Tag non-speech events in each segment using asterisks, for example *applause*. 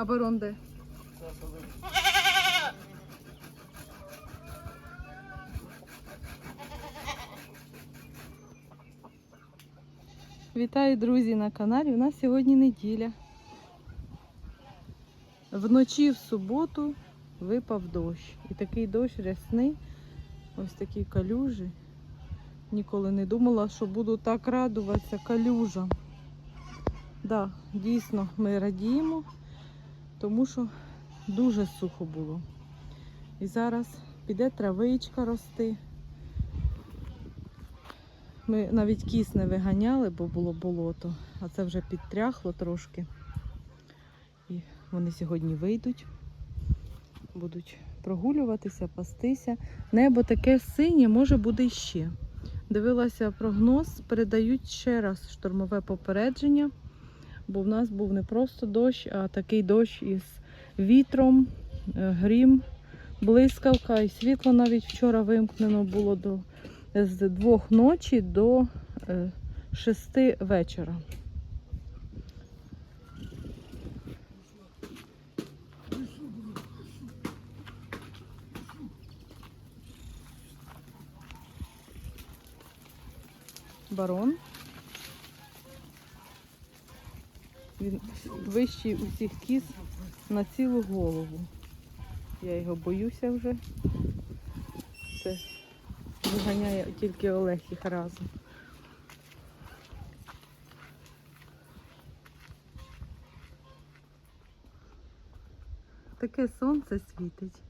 А барон де? Вітаю, друзі, на каналі. У нас сьогодні неділя. Вночі в суботу випав дощ. І такий дощ рясний, ось такі калюжі. Ніколи не думала, що буду так радуватися калюжам. Да, дійсно, ми радіємо, тому що дуже сухо було. І зараз піде травичка рости. Ми навіть кіс не виганяли, бо було болото, а це вже підтряхло трошки. І вони сьогодні вийдуть, будуть прогулюватися, пастися. Небо таке синє, може буде іще. Дивилася прогноз, передають ще раз штормове попередження, бо в нас був не просто дощ, а такий дощ із вітром, е, грім, блискавка і світло навіть вчора вимкнено було до з двох ночі до е, шести вечора. Барон. Він вищий усіх кіз на цілу голову. Я його боюся вже. Це виганяє тільки Олег їх разом. Таке сонце світить.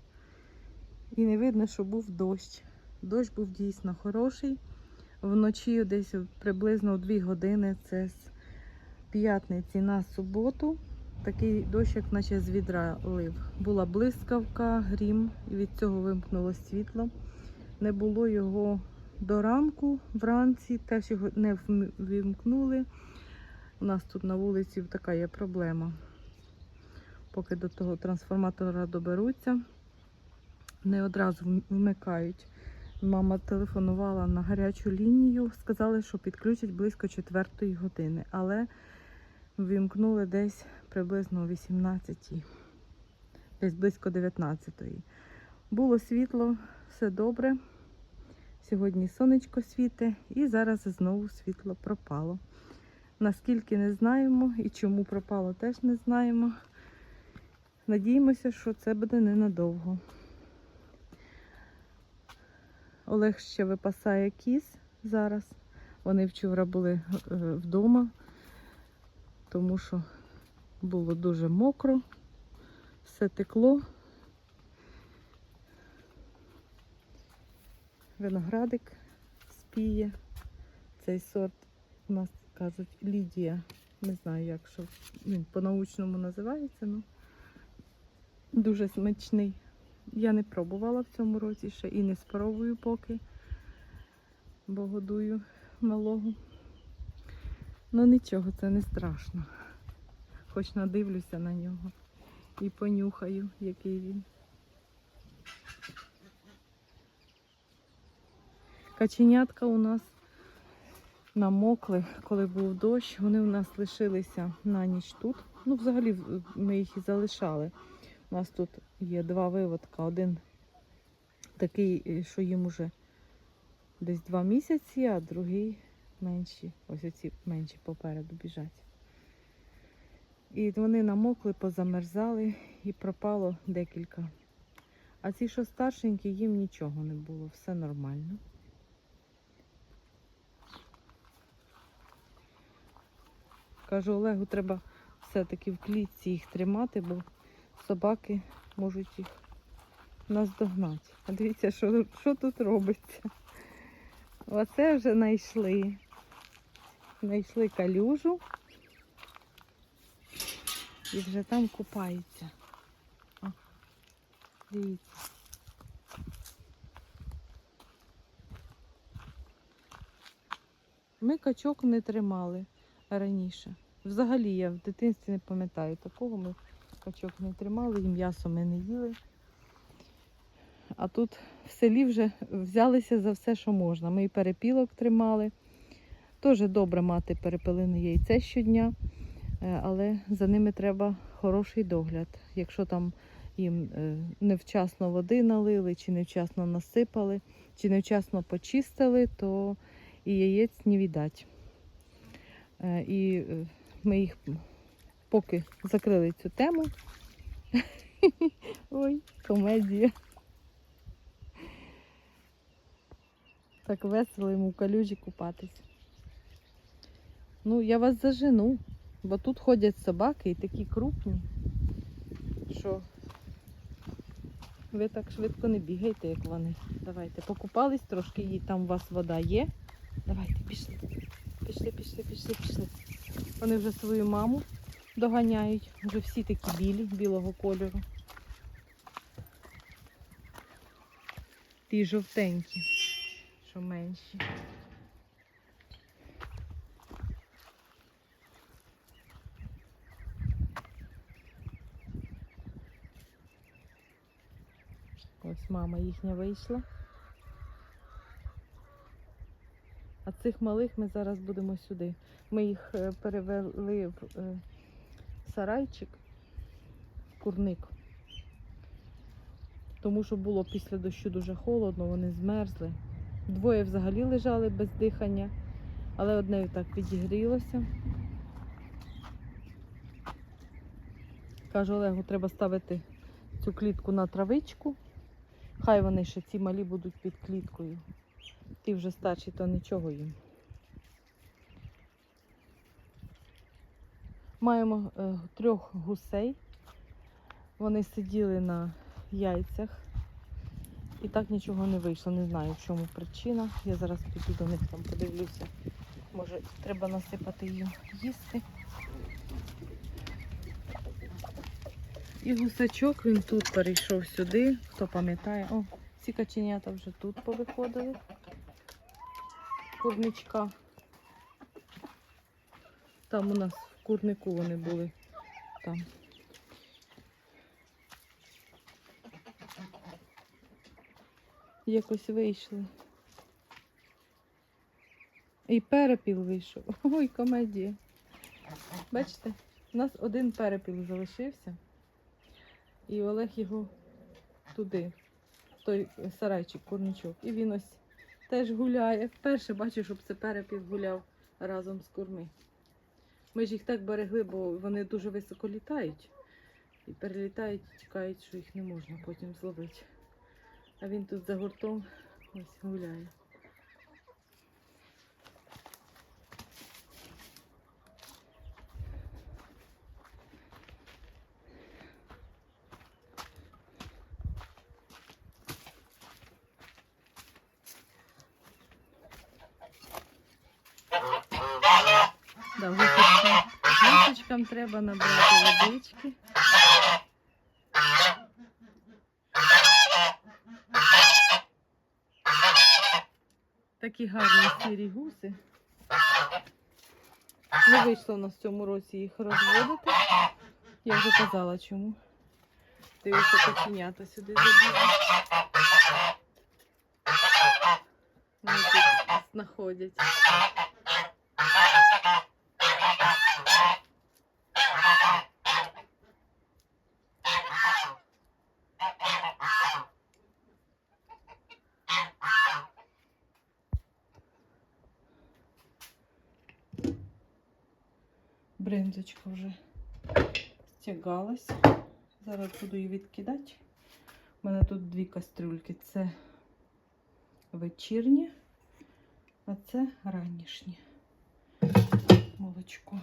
І не видно, що був дощ. Дощ був дійсно хороший. Вночі десь приблизно у 2 години, це п'ятниці на суботу. Такий дощ, як наче з відра лив. Була блискавка, грім, і від цього вимкнуло світло. Не було його до ранку, вранці теж його не вімкнули. У нас тут на вулиці така є проблема. Поки до того трансформатора доберуться, не одразу вмикають. Мама телефонувала на гарячу лінію, сказали, що підключать близько 4 години, але вімкнули десь приблизно о 18, десь близько 19-ї. Було світло, все добре. Сьогодні сонечко світе і зараз знову світло пропало. Наскільки не знаємо і чому пропало, теж не знаємо. Надіємося, що це буде ненадовго. Олег ще випасає кіз зараз. Вони вчора були е, вдома, тому що було дуже мокро, все текло. Виноградик спіє. Цей сорт у нас кажуть Лідія. Не знаю, як що він по-научному називається, ну дуже смачний. Я не пробувала в цьому році ще і не спробую поки, бо годую малого. Ну нічого, це не страшно. Хоч надивлюся на нього і понюхаю, який він. Каченятка у нас намокли, коли був дощ. Вони у нас лишилися на ніч тут. Ну, взагалі ми їх і залишали. У нас тут є два виводка. Один такий, е, що їм уже десь два місяці, а другий менші. Ось оці менші попереду біжать. І вони намокли, позамерзали і пропало декілька. А ці, що старшенькі, їм нічого не було, все нормально. Кажу, Олегу, треба все-таки в клітці їх тримати, бо собаки можуть їх наздогнати. А дивіться, що, що тут робиться. Оце вже знайшли. Знайшли калюжу. І вже там купаються. О, дивіться. Ми качок не тримали раніше. Взагалі я в дитинстві не пам'ятаю такого. Ми качок не тримали, і м'ясо ми не їли. А тут в селі вже взялися за все, що можна. Ми і перепілок тримали. Теж добре мати перепелине яйце щодня. Е, але за ними треба хороший догляд. Якщо там їм е, невчасно води налили, чи невчасно насипали, чи невчасно почистили, то і яєць не віддать. Е, І ми їх поки закрили цю тему. *laughs* Ой, комедія. Так весело йому в калюжі купатись. Ну, я вас зажену, бо тут ходять собаки і такі крупні, що ви так швидко не бігайте, як вони. Давайте, покупались трошки, і там у вас вода є. Давайте, пішли. Пішли, пішли, пішли, пішли. Вони вже свою маму доганяють. Вже всі такі білі, білого кольору. Ті жовтенькі, що менші. Ось мама їхня вийшла. А цих малих ми зараз будемо сюди. Ми їх е, перевели в е, сарайчик, в курник. Тому що було після дощу дуже холодно, вони змерзли. Двоє взагалі лежали без дихання, але одне так підігрілося. Кажу Олегу, треба ставити цю клітку на травичку. Хай вони ще ці малі будуть під кліткою. Ті вже старші, то нічого їм. Маємо е, трьох гусей. Вони сиділи на яйцях. І так нічого не вийшло. Не знаю, в чому причина. Я зараз піду до них там подивлюся. Може, треба насипати їм їсти. І гусачок він тут перейшов сюди. Хто пам'ятає? О, ці каченята вже тут повиходили. Курничка. Там у нас в курнику вони були. Там. Якось вийшли. І перепіл вийшов. *laughs* Ой, комедія. Бачите, у нас один перепіл залишився. І Олег його туди, в той сарайчик, курничок. І він ось теж гуляє. Вперше бачу, щоб це перепіл гуляв разом з курми. Ми ж їх так берегли, бо вони дуже високо літають. І перелітають, і чекають, що їх не можна потім зловити. А він тут за гуртом ось гуляє. Да, гусочкам, треба набрати водички. Такі гарні сірі гуси. Не вийшло у нас в цьому році їх розводити. Я вже казала чому. Дивіться, каченята сюди забігли. Вони тут знаходять. Бринзочка вже стягалась. Зараз буду її відкидати. У мене тут дві кастрюльки. Це вечірнє, а це ранішнє молочко.